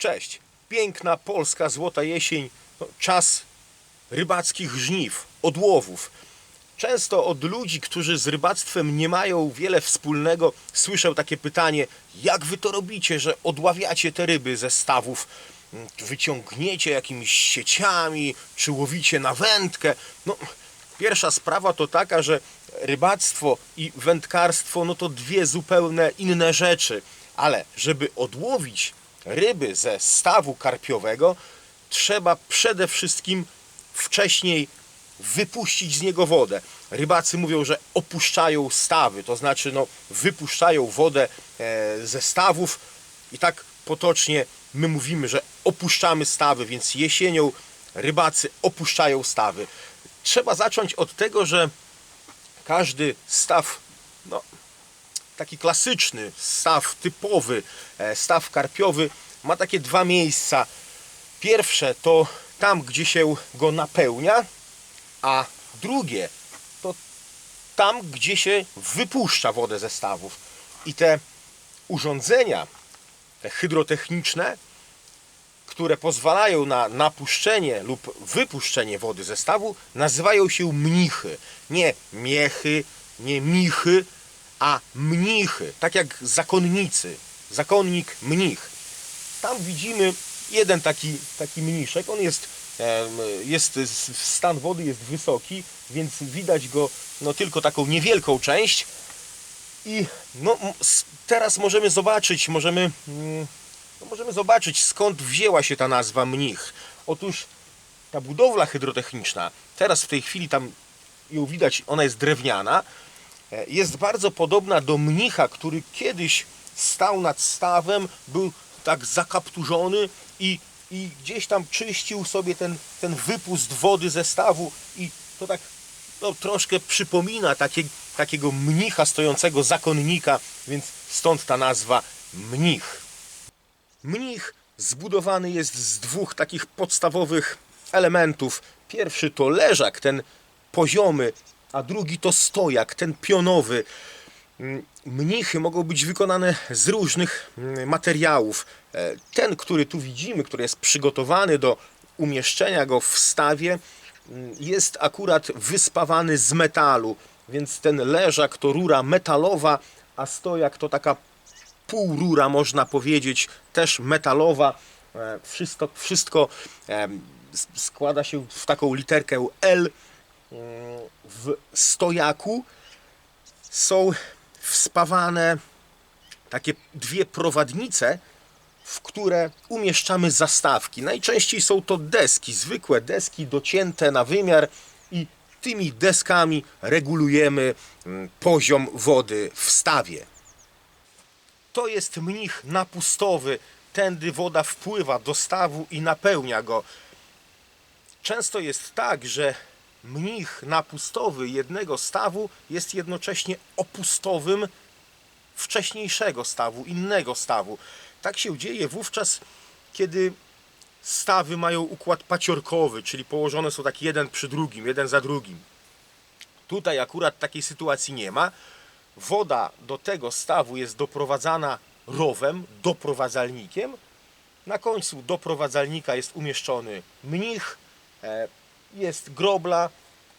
Cześć. Piękna polska złota jesień, no, czas rybackich żniw, odłowów. Często od ludzi, którzy z rybactwem nie mają wiele wspólnego, słyszę takie pytanie: jak wy to robicie, że odławiacie te ryby ze stawów? Mm, Wyciągniecie jakimiś sieciami, czy łowicie na wędkę? No, pierwsza sprawa to taka, że rybactwo i wędkarstwo no to dwie zupełnie inne rzeczy, ale żeby odłowić ryby ze stawu karpiowego, trzeba przede wszystkim wcześniej wypuścić z niego wodę. Rybacy mówią, że opuszczają stawy, to znaczy no, wypuszczają wodę e, ze stawów i tak potocznie my mówimy, że opuszczamy stawy, więc jesienią rybacy opuszczają stawy. Trzeba zacząć od tego, że każdy staw, no, taki klasyczny staw typowy, e, staw karpiowy ma takie dwa miejsca. Pierwsze to tam, gdzie się go napełnia, a drugie to tam, gdzie się wypuszcza wodę ze stawów. I te urządzenia, te hydrotechniczne, które pozwalają na napuszczenie lub wypuszczenie wody ze stawu, nazywają się mnichy. Nie miechy, nie michy, a mnichy. Tak jak zakonnicy. Zakonnik, mnich. Tam widzimy jeden taki, taki mniszek. On jest, jest, stan wody jest wysoki, więc widać go no, tylko taką niewielką część. I no, teraz możemy zobaczyć, możemy, mm, no, możemy zobaczyć skąd wzięła się ta nazwa mnich. Otóż ta budowla hydrotechniczna, teraz w tej chwili tam ją widać, ona jest drewniana, jest bardzo podobna do mnicha, który kiedyś stał nad stawem, był tak zakapturzony i, i gdzieś tam czyścił sobie ten, ten wypust wody ze stawu i to tak no, troszkę przypomina takie, takiego mnicha stojącego zakonnika, więc stąd ta nazwa mnich. Mnich zbudowany jest z dwóch takich podstawowych elementów. Pierwszy to leżak, ten poziomy, a drugi to stojak, ten pionowy. Mm, Mnichy mogą być wykonane z różnych mm, materiałów. E, Ten, który tu widzimy, który jest przygotowany do umieszczenia go w stawie, mm, jest akurat wyspawany z metalu, więc ten leżak to rura metalowa, a stojak to taka półrura, można powiedzieć, też metalowa. E, Wszystko, wszystko składa się w taką literkę L. W stojaku są wspawane takie dwie prowadnice, w które umieszczamy zastawki. Najczęściej są to deski, zwykłe deski docięte na wymiar i tymi deskami regulujemy mm, poziom wody w stawie. To jest mnich napustowy. Tędy woda wpływa do stawu i napełnia go. Często jest tak, że mnich napustowy jednego stawu jest jednocześnie opustowym wcześniejszego stawu, innego stawu. Tak się dzieje wówczas, kiedy stawy mają układ paciorkowy, czyli położone są tak jeden przy drugim, jeden za drugim. Tutaj akurat takiej sytuacji nie ma. Woda do tego stawu jest doprowadzana rowem, doprowadzalnikiem. Na końcu doprowadzalnika jest umieszczony mnich, e, jest grobla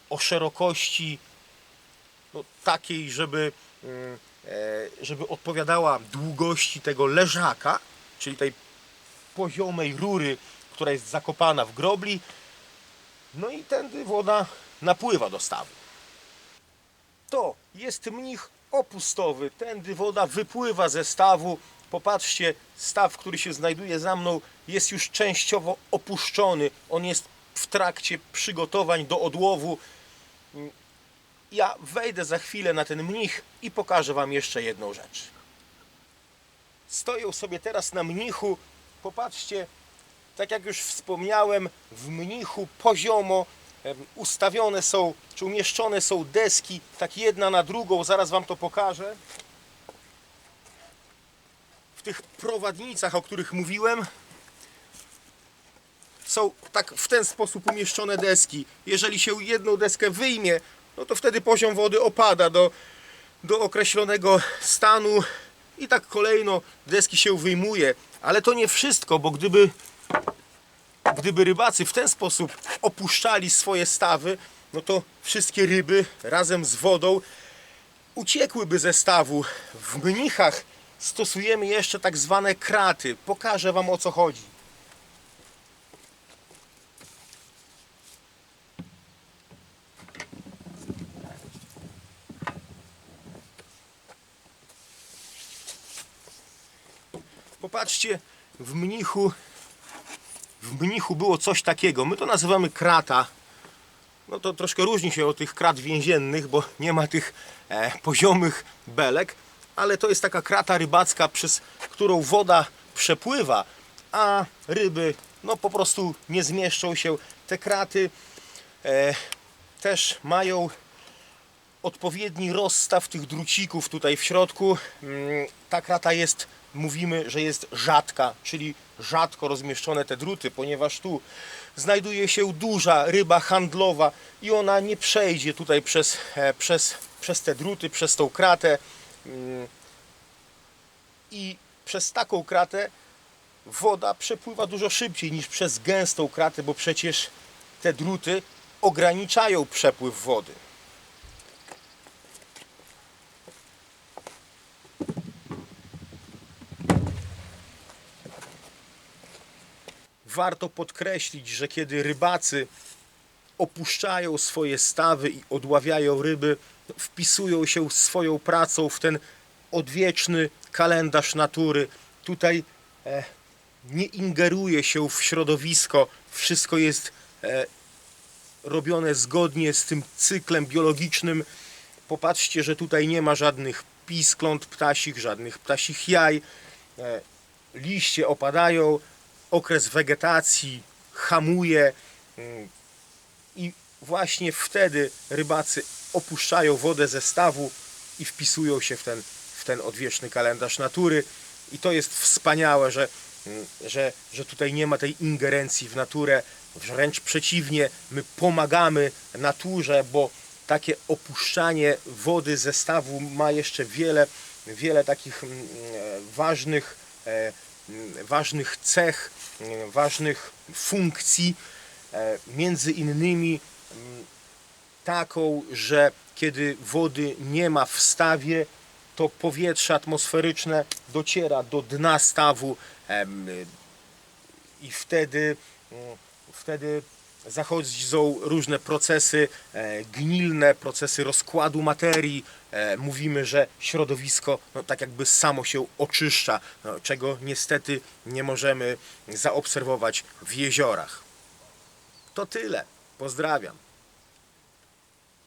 o szerokości no, takiej, żeby, mm, e, żeby odpowiadała długości tego leżaka, czyli tej poziomej rury, która jest zakopana w grobli. No i tędy woda napływa do stawu. To jest mnich opustowy. Tędy woda wypływa ze stawu. Popatrzcie, staw, który się znajduje za mną, jest już częściowo opuszczony. On jest w trakcie przygotowań do odłowu. Ja wejdę za chwilę na ten mnich i pokażę Wam jeszcze jedną rzecz. Stoją sobie teraz na mnichu. Popatrzcie, tak jak już wspomniałem, w mnichu poziomo ustawione są, czy umieszczone są deski, tak jedna na drugą, zaraz Wam to pokażę. W tych prowadnicach, o których mówiłem, są tak w ten sposób umieszczone deski. Jeżeli się jedną deskę wyjmie, no to wtedy poziom wody opada do, do określonego stanu i tak kolejno deski się wyjmuje. Ale to nie wszystko, bo gdyby, gdyby rybacy w ten sposób opuszczali swoje stawy, no to wszystkie ryby razem z wodą uciekłyby ze stawu. W mnichach stosujemy jeszcze tak zwane kraty. Pokażę Wam o co chodzi. Popatrzcie, w mnichu w mnichu było coś takiego. My to nazywamy krata. No to troszkę różni się od tych krat więziennych, bo nie ma tych e, poziomych belek, ale to jest taka krata rybacka, przez którą woda przepływa, a ryby no po prostu nie zmieszczą się. Te kraty e, też mają odpowiedni rozstaw tych drucików tutaj w środku. Mm, Ta krata jest, mówimy, że jest rzadka, czyli rzadko rozmieszczone te druty, ponieważ tu znajduje się duża ryba handlowa i ona nie przejdzie tutaj przez, e, przez, przez te druty, przez tą kratę. Mm, I przez taką kratę woda przepływa dużo szybciej niż przez gęstą kratę, bo przecież te druty ograniczają przepływ wody. Warto podkreślić, że kiedy rybacy opuszczają swoje stawy i odławiają ryby, wpisują się swoją pracą w ten odwieczny kalendarz natury. Tutaj e, nie ingeruje się w środowisko, wszystko jest e, robione zgodnie z tym cyklem biologicznym. Popatrzcie, że tutaj nie ma żadnych piskląt ptasich, żadnych ptasich jaj. E, liście opadają, okres wegetacji hamuje mm, i właśnie wtedy rybacy opuszczają wodę ze stawu i wpisują się w ten, w ten odwieczny kalendarz natury. I to jest wspaniałe, że, mm, że, że tutaj nie ma tej ingerencji w naturę, wręcz przeciwnie, my pomagamy naturze, bo takie opuszczanie wody ze stawu ma jeszcze wiele, wiele takich mm, e, ważnych e, ważnych cech, ważnych funkcji, e, między innymi mm, taką, że kiedy wody nie ma w stawie, to powietrze atmosferyczne dociera do dna stawu i wtedy, mm, wtedy zachodzą różne procesy e, gnilne, procesy rozkładu materii. E, mówimy, że środowisko no, tak jakby samo się oczyszcza, no, czego niestety nie możemy zaobserwować w jeziorach. To tyle. Pozdrawiam.